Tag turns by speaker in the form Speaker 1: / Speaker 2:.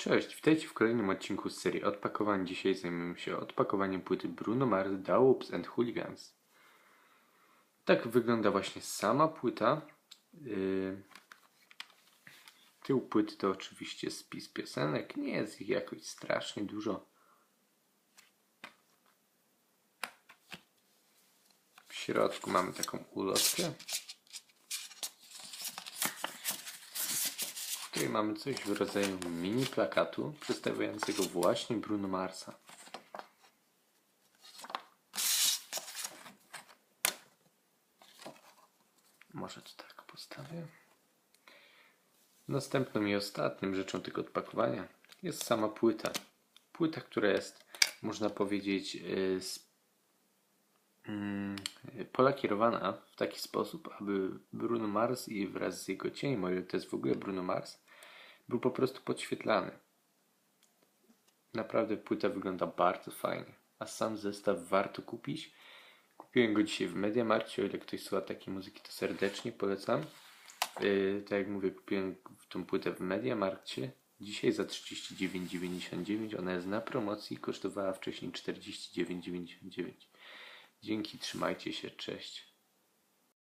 Speaker 1: Cześć, witajcie w kolejnym odcinku z serii Odpakowań. Dzisiaj zajmiemy się odpakowaniem płyty Bruno Mars Dawoops and Hooligans. Tak wygląda właśnie sama płyta. Yy... Tył płyty to oczywiście spis piosenek. Nie jest ich jakoś strasznie dużo. W środku mamy taką ulotkę. Której mamy coś w rodzaju mini plakatu przedstawiającego właśnie Bruno Marsa. Może to tak postawię. Następną i ostatnim rzeczą tego odpakowania jest sama płyta. Płyta, która jest, można powiedzieć, yy, z mm, polakierowana w taki sposób, aby Bruno Mars i wraz z jego cieniem, o ile to jest w ogóle Bruno Mars, był po prostu podświetlany. Naprawdę płyta wygląda bardzo fajnie, a sam zestaw warto kupić. Kupiłem go dzisiaj w Mediamarkcie, o ile ktoś słucha takiej muzyki, to serdecznie polecam. Yy, tak jak mówię, kupiłem tą płytę w Mediamarkcie. Dzisiaj za 39,99. Ona jest na promocji, kosztowała wcześniej 49,99. Dzięki, trzymajcie się, cześć.